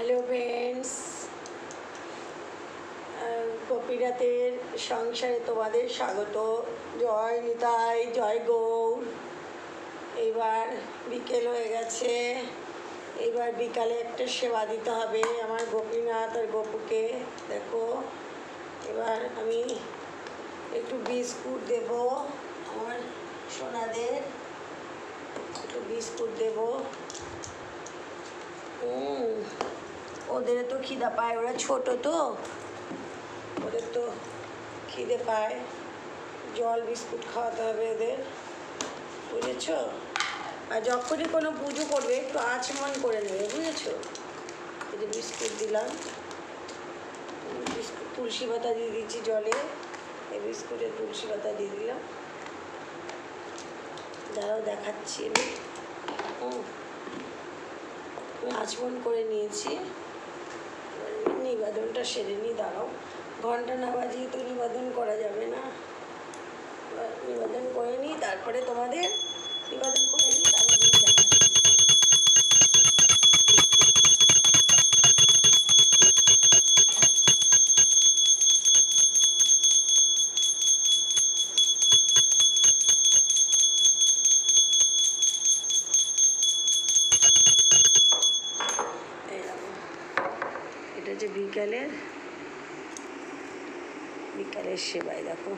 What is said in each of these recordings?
Hello friends গোপীনাথের সংসারে তোমাদের স্বাগত। জয় নিতাই, জয় গৌর। এবার বিকেল হয়ে গেছে। এবার বিকালে একটা সেবা দিতে হবে আমার গোপীনাথ আর গোপুকে। দেখো, এবার আমি একটু বিস্কুট দেব আমার সোনাদের। একটু বিস্কুট দেবো। ওদের তো খিদা পায়, ওরা ছোট তো। ওদের তো খিদে পায়। জল, বিস্কুট খাওয়াতে হবে ওদের। বুঝেছ? আর যখনই কোনো পুজো করবে, একটু আচমন করে নেবে, বুঝেছ? এই যে বিস্কুট দিলাম। বিস্কুট, তুলসী পাতা দিয়ে দিচ্ছি জলে। এই বিস্কুটে তুলসী পাতা দিয়ে দিলাম। দাঁড়াও, দেখাচ্ছি হুম আচমন করে নিয়েছি। নিবেদনটা সেরে নিই দাঁড়াও। ঘণ্টা না বাজিয়ে তো নিবাদন করা যাবে না। নিবাদন করে নিই তারপরে তোমাদের নিবেদন বিকালের বিকালের সেবাই দেখো।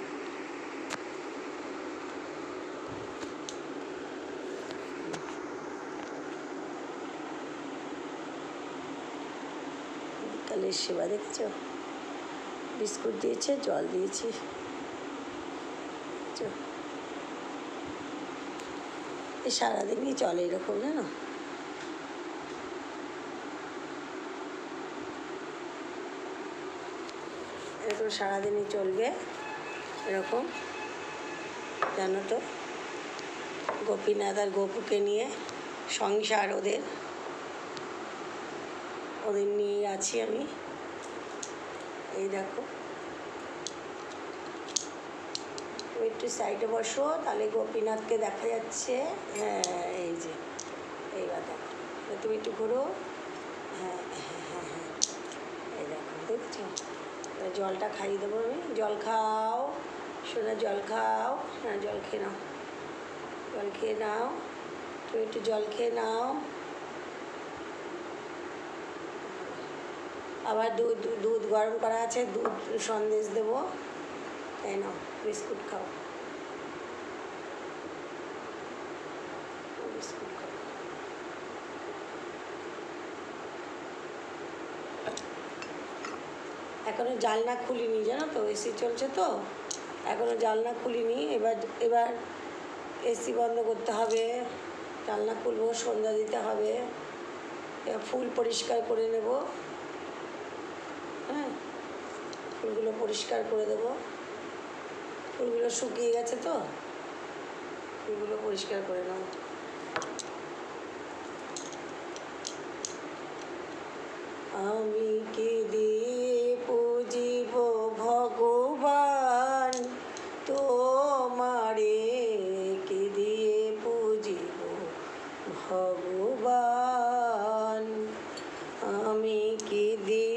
বিকালের সেবা দেখছ? বিস্কুট দিয়েছে, জল দিয়েছি। সারাদিনই চলে এরকম, জানো? এরকম সারাদিনই চলবে, এরকম, জানো তো? গোপীনাথ আর গোপুকে নিয়ে সংসার ওদের। ওদের নিয়ে আছি আমি। এই দেখো। একটু সাইডে বসো, তাহলে গোপীনাথকে দেখা যাচ্ছে। হ্যাঁ এই যে, এইবার দেখো। তুমি একটু ঘুরো। হ্যাঁ হ্যাঁ হ্যাঁ হ্যাঁ এই দেখো, দেখছ? জলটা খাইয়ে দেবো আমি। জল খাও, সোনা জল খাও। হ্যাঁ জল খেয়ে নাও। জল খেয়ে নাও। তুমি একটু জল খেয়ে নাও। আবার দুধ দুধ গরম করা আছে, দুধ সন্দেশ দেবো। তাই নাও, বিস্কুট খাও। বিস্কুট খাও। এখনও জানলা খুলিনি, জানো তো? এসি চলছে তো। এখনও জানলা খুলিনি। এবার এবার এসি বন্ধ করতে হবে। জানলা খুলবো, সন্ধ্যা দিতে হবে। ফুল পরিষ্কার করে নেব। হ্যাঁ? ফুলগুলো পরিষ্কার করে দেবো। ফুলগুলো শুকিয়ে গেছে তো? ফুলগুলো পরিষ্কার করে নেব। আমি কি ভগবান আমি কি দিয়ে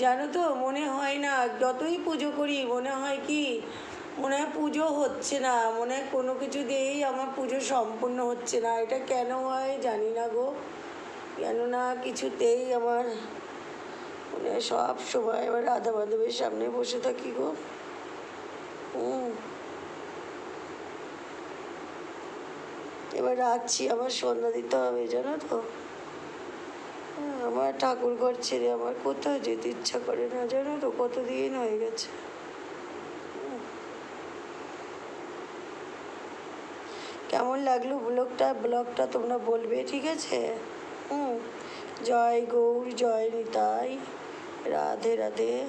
জানো তো, মনে হয় না, যতই পুজো করি, মনে হয় কি, মনে হয় পুজো হচ্ছে না, মনে হয় কোনো কিছু দিয়েই আমার পুজো সম্পূর্ণ হচ্ছে না। এটা কেন হয় জানি না গো। কেননা কিছুতেই আমার মনে হয় সব সময় এবার রাধা মাধবের সামনে বসে থাকি গো। হুম। এবার রাখছি আমার সন্ধ্যা দিতে হবে, জানো তো। আমার ঠাকুর ঘর ছেড়ে আমার কোথাও যেতে ইচ্ছা করে না, জানো তো, কতদিন হয়ে গেছে। কেমন লাগল ব্লগটা? ব্লগটা তোমরা বলবে, ঠিক আছে? হুম। জয় গৌর, জয় নিতাই, রাধে রাধে।